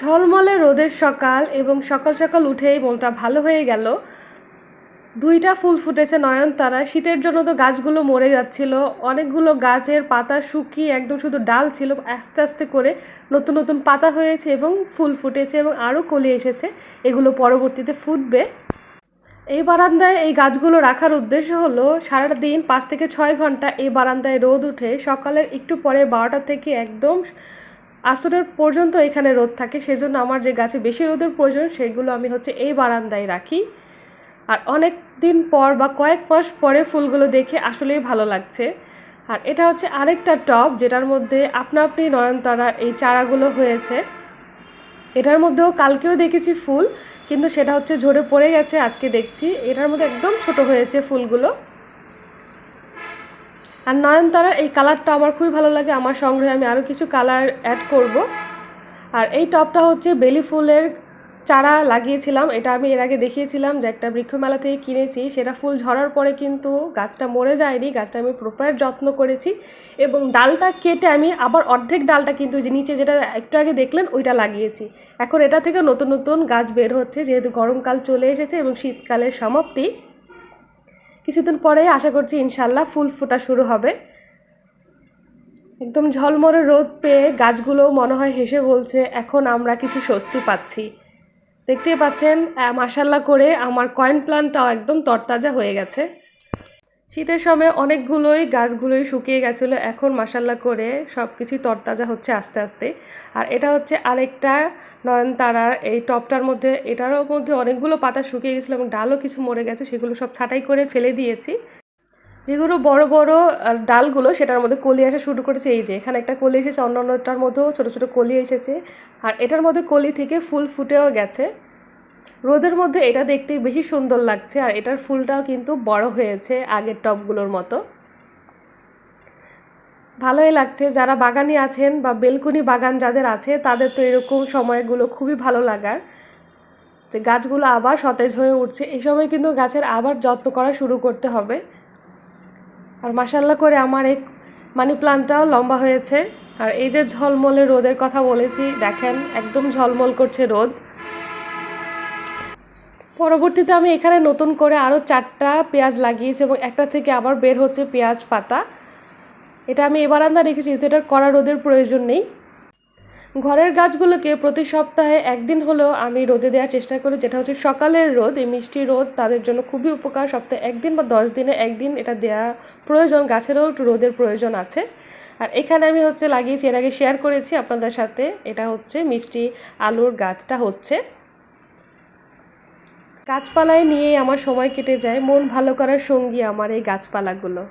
ঝলমলে রোদের সকাল এবং সকাল সকাল উঠেই মনটা ভালো হয়ে গেল। দুইটা ফুল ফুটেছে নয়নতারা শীতের জন্য তো গাছগুলো মরে যাচ্ছিল। অনেকগুলো গাছের পাতা শুকিয়ে একদম শুধু ডাল ছিল। আস্তে আস্তে করে নতুন নতুন পাতা হয়েছে এবং ফুল ফুটেছে এবং আরও কলি এসেছে। এগুলো পরবর্তীতে ফুটবে। এই বারান্দায় এই গাছগুলো রাখার উদ্দেশ্য হলো সারাটা দিন পাঁচ থেকে ছয় ঘণ্টা এই বারান্দায় রোদ উঠে সকালের একটু পরে বারোটা থেকে একদম আসরের পর্যন্ত এখানে রোদ থাকে, সেজন্য আমার যে গাছে বেশি রোদের প্রয়োজন সেগুলো আমি হচ্ছে এই বারান্দায় রাখি। আর অনেক দিন পর বা কয়েক মাস পরে ফুলগুলো দেখে আসলেই ভালো লাগছে। আর এটা হচ্ছে আরেকটা টব যেটার মধ্যে আপনা আপনি নয়নতারা এই চারাগুলো হয়েছে। এটার মধ্যেও কালকেও দেখেছি ফুল, কিন্তু সেটা হচ্ছে ঝরে পড়ে গেছে, আজকে দেখছি। এটার মধ্যে একদম ছোট হয়েছে ফুলগুলো। আর নয়নতারার এই কালারটা আমার খুবই ভালো লাগে। আমার সংগ্রহে আমি আরও কিছু কালার অ্যাড করব। আর এই টপটা হচ্ছে বেলি ফুলের চারা লাগিয়েছিলাম। এটা আমি এর আগে দেখিয়েছিলাম যে একটা বৃক্ষমেলা থেকে কিনেছি। সেটা ফুল ঝরার পরে কিন্তু গাছটা মরে যায়নি। গাছটা আমি প্রপার যত্ন করেছি এবং ডালটা কেটে আমি আবার অর্ধেক ডালটা কিন্তু যে নিচে যেটা একটু আগে দেখলেন, ওইটা লাগিয়েছি। এখন এটা থেকে নতুন নতুন গাছ বের হচ্ছে। যেহেতু গরমকাল চলে এসেছে এবং শীতকালের সমাপ্তি কিছুদিন পরে আশা করছি ইনশাল্লাহ ফুল ফোটা শুরু হবে। একদম ঝলমরে রোদ পেয়ে গাছগুলো মনে হয় হেসে বলছে, এখন আমরা কিছু স্বস্তি পাচ্ছি। দেখতেই পাচ্ছেন মাসাল্লা করে আমার কয়েন প্লান্টটাও একদম তরতাজা হয়ে গেছে। শীতের সময় অনেকগুলোই গাছগুলোই শুকিয়ে গেছিল। এখন মাসাল্লা করে সব কিছুই তরতাজা হচ্ছে আস্তে আস্তে। আর এটা হচ্ছে আরেকটা নয়নতারার এই টপটার মধ্যে, এটারও মধ্যে অনেকগুলো পাতা শুকিয়ে গেছিল এবং ডালও কিছু মরে গেছে, সেগুলো সব ছাঁটাই করে ফেলে দিয়েছি। যেগুলো বড় বড় ডালগুলো সেটার মধ্যে কলি আসা শুরু করেছে। এই যে, এখানে একটা কলি এসেছে অন্য অন্যটার মধ্যেও ছোটো ছোটো কলি এসেছে। আর এটার মধ্যে কলি থেকে ফুল ফুটেও গেছে। রোদের মধ্যে এটা দেখতে বেশি সুন্দর লাগছে আর এটার ফুলটাও কিন্তু বড় হয়েছে আগের টবগুলোর মতো। ভালোই লাগছে। যারা বাগানি আছেন বা বেলকুনি বাগান যাদের আছে, তাদের তো এরকম সময়গুলো খুবই ভালো লাগার। যে গাছগুলো আবার সতেজ হয়ে উঠছে, এই সময় কিন্তু গাছের আবার যত্ন করা শুরু করতে হবে। আর মাসাল্লা করে আমার এই মানি প্লান্টটাও লম্বা হয়েছে। আর এই যে ঝলমলে রোদের কথা বলেছি, দেখেন, একদম ঝলমল করছে রোদ। পরবর্তীতে আমি এখানে নতুন করে আরও চারটা পেঁয়াজ লাগিয়েছি এবং একটা থেকে আবার বের হচ্ছে পেঁয়াজ পাতা। এটা আমি এবার আন্দা রেখেছি, যেহেতু এটার কড়া রোদের প্রয়োজন নেই। ঘরের গাছগুলোকে প্রতি সপ্তাহে একদিন হলেও আমি রোদে দেওয়ার চেষ্টা করি, যেটা হচ্ছে সকালের রোদ। এই মিষ্টি রোদ তাদের জন্য খুবই উপকার। সপ্তাহে একদিন বা দশ দিনে একদিন এটা দেওয়া প্রয়োজন, গাছেরও একটু রোদের প্রয়োজন আছে। আর এখানে আমি হচ্ছে লাগিয়েছি, এর আগে শেয়ার করেছি আপনাদের সাথে, এটা হচ্ছে মিষ্টি আলুর গাছটা হচ্ছে। গাছপালায় নিয়ে আমার সময় কেটে যায়। মন ভালো করার সঙ্গী আমার এই গাছপালাগুলো।